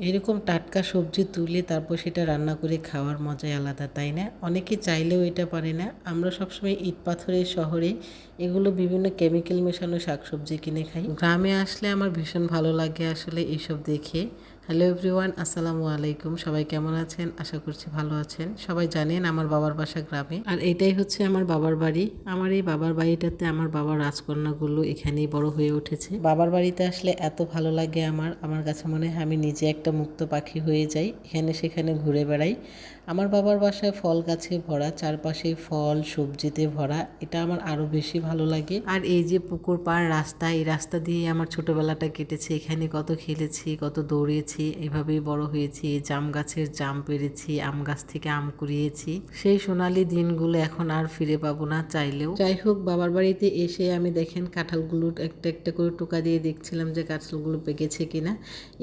এরকম টাটকা সবজি তুলে তারপর সেটা রান্না করে খাওয়ার মজাই আলাদা, তাই না? অনেকে চাইলেও এটা পারে না। আমরা সবসময় ইট পাথরের শহরে এগুলো বিভিন্ন কেমিক্যাল মেশানো শাকসবজি কিনে খাই। গ্রামে আসলে আমার ভীষণ ভালো লাগে আসলে এইসব দেখে। হ্যালো এভরিওয়ান, আসসালামু আলাইকুম। সবাই কেমন আছেন? আশা করছি ভালো আছেন। সবাই জানেন আমার বাবার বাসা গ্রামে। আর এটাই হচ্ছে আমার বাবার বাড়ি। আমার এই বাবার বাড়িটাতে আমার বাবার রাজকন্যাগুলো এখানেই বড় হয়ে উঠেছে। বাবার বাড়িতে আসলে এত ভালো লাগে আমার। আমার কাছে মনে হয় আমি নিজে একটা মুক্ত পাখি হয়ে যাই, এখানে সেখানে ঘুরে বেড়াই। আমার বাবার বাসায় ফল গাছে ভরা, চারপাশে ফল, সবজিতে ভরা, এটা আমার আরও বেশি ভালো লাগে। আর এই যে পুকুর পাড় রাস্তা, এই রাস্তা দিয়ে আমার ছোটবেলাটা কেটেছে। এখানে কত খেলেছি, কত দৌড়িয়েছি এভাবেই বড় হয়েছি জাম গাছের জাম পেরেছি, আম গাছ থেকে আম কুড়িয়েছি। সেই সোনালি দিনগুলো এখন আর ফিরে পাবো না চাইলেও। যাই হোক, বাবার বাড়িতে এসে আমি দেখেন কাঁঠালগুলো একটা একটা করে টোকা দিয়ে দেখছিলাম যে কাঁঠালগুলো পেকেছে কিনা।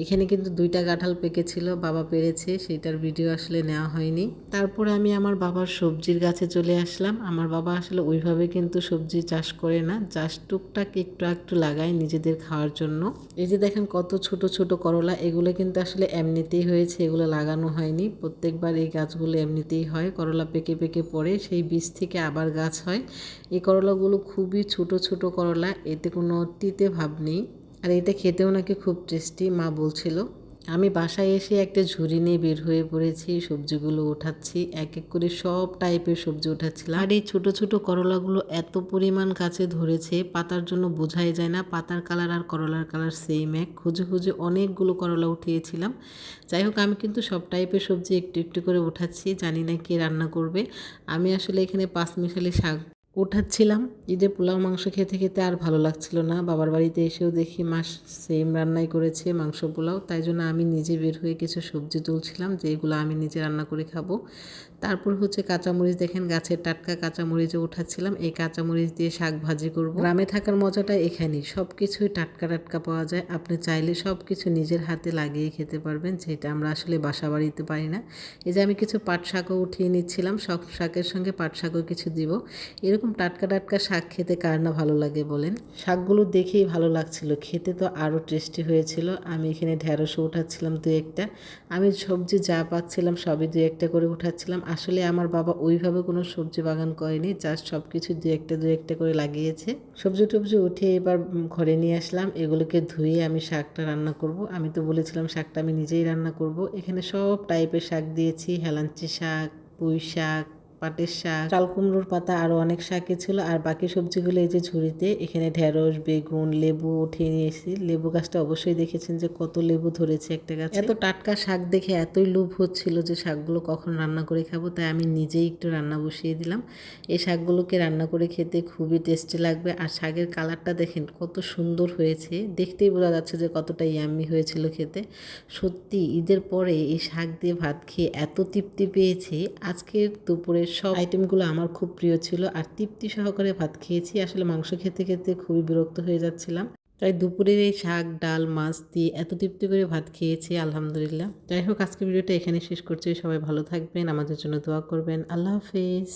এখানে কিন্তু দুইটা কাঁঠাল পেকেছিল, বাবা পেরেছে সেটার ভিডিও আসলে নেওয়া হয়নি। তারপরে আমি আমার বাবার সবজির গাছে চলে আসলাম। আমার বাবা আসলে ওইভাবে কিন্তু সবজি চাষ করে না। চাষ টুকটাক একটু একটু লাগায় নিজেদের খাওয়ার জন্য। এই যে দেখেন কত ছোট ছোট করলা, এগুলো কিন্তু আসলে এমনিতেই হয়েছে, এগুলো লাগানো হয়নি। প্রত্যেকবার এই গাছগুলো এমনিতেই হয়। করলা পেকে পেকে পড়ে, সেই বীজ থেকে আবার গাছ হয়। এই করলাগুলো খুবই ছোট ছোট করলা, এতে কোনো তিতে ভাব নেই। আর এটা খেতেও নাকি খুব টেস্টি, মা বলছিল। আমি বাসায় এসে একটা ঝুড়ি নিয়ে বের হয়ে পড়েছি, সবজিগুলো উঠাচ্ছি এক এক করে সব টাইপের সবজি উঠাচ্ছিলাম আর এই ছোটো ছোটো করলাগুলো এত পরিমাণ কাছে ধরেছে, পাতার জন্য বোঝাই যায় না, পাতার কালার আর করলার কালার সেম এক। খুঁজে খুঁজে অনেকগুলো করলা উঠিয়েছিলাম। যাই হোক, আমি কিন্তু সব টাইপের সবজি একটু একটু করে উঠাচ্ছি জানি না কে রান্না করবে। আমি আসলে এখানে পাঁচ মিশালি শাক উঠাচ্ছিলাম। ঈদে পোলাও, মাংস খেতে খেতে আর ভালো লাগছিল না। বাবার বাড়িতে এসেও দেখি মাস সেম রান্নাই করেছে মাংস পোলাও। তাই জন্য আমি নিজে বের হয়ে কিছু সবজি তুলছিলাম যেগুলো আমি নিজে রান্না করে খাব। তারপর হচ্ছে কাঁচামরিচ দেখেন গাছের টাটকা কাঁচামরিচও উঠাচ্ছিলাম। এই কাঁচামরিচ দিয়ে শাক ভাজি করব। গ্রামে থাকার মজাটা এখানেই। সব কিছুই টাটকা টাটকা পাওয়া যায়। আপনি চাইলে সব কিছু নিজের হাতে লাগিয়ে খেতে পারবেন, যেটা আমরা আসলে বাসা বাড়িতে পারি না। এই যে আমি কিছু পাট শাকও উঠিয়ে নিচ্ছিলাম। সব শাকের সঙ্গে পাট শাকও কিছু দিব। এরকম টাটকা টাটকা শাক খেতে কার না ভালো লাগে বলেন? শাকগুলো দেখেই ভালো লাগছিল। খেতে তো আরও টেস্টি হয়েছিল। আমি এখানে ঢেঁড়সও উঠাচ্ছিলাম দু একটা। আমি সবজি যা পাচ্ছিলাম সবই দু একটা করে উঠাচ্ছিলাম। আসলে আমার বাবা ওইভাবে কোনো সবজি বাগান করেনি জাস্ট সব কিছু দু একটা দু একটা করে লাগিয়েছে। সবজি টবজি উঠে এবার ঘরে নিয়ে আসলাম। এগুলোকে ধুয়ে আমি শাকটা রান্না করব। আমি তো বলেছিলাম শাকটা আমি নিজেই রান্না করব। এখানে সব টাইপের শাক দিয়েছি। হেলাঞ্চি শাক, পুঁই শাক পাটের শাক। চাল কুমড়োর পাতা আরও অনেক শাকই ছিল। আর বাকি সবজিগুলো এই যে ঝুড়িতে এখানে ঢেঁড়স বেগুন লেবু উঠিয়ে নিয়েছি। লেবু গাছটা অবশ্যই দেখেছেন যে কত লেবু ধরেছে একটা গাছ। এত টাটকা শাক দেখে এতই লোভ হচ্ছিল যে শাকগুলো কখন রান্না করে খাব তাই আমি নিজেই একটু রান্না বসিয়ে দিলাম। এই শাকগুলোকে রান্না করে খেতে খুবই টেস্টি লাগবে। আর শাকের কালারটা দেখেন কত সুন্দর হয়েছে। দেখতেই বোঝা যাচ্ছে যে কতটা ইয়াম্মি হয়েছিল খেতে। সত্যি ঈদের পরে এই শাক দিয়ে ভাত খেয়ে এত তৃপ্তি পেয়েছি। আজকের দুপুরে সব আইটেমগুলো আমার খুব প্রিয় ছিল আর তৃপ্তি সহকারে ভাত খেয়েছি। আসলে মাংস খেতে খেতে খুবই বিরক্ত হয়ে যাচ্ছিলাম। তাই দুপুরের এই শাক, ডাল, মাছ দিয়ে এত তৃপ্তি করে ভাত খেয়েছি, আলহামদুলিল্লাহ। যাই হোক আজকে ভিডিওটা এখানে শেষ করছি। সবাই ভালো থাকবেন, আমাদের জন্য দোয়া করবেন। আল্লাহ হাফিজ।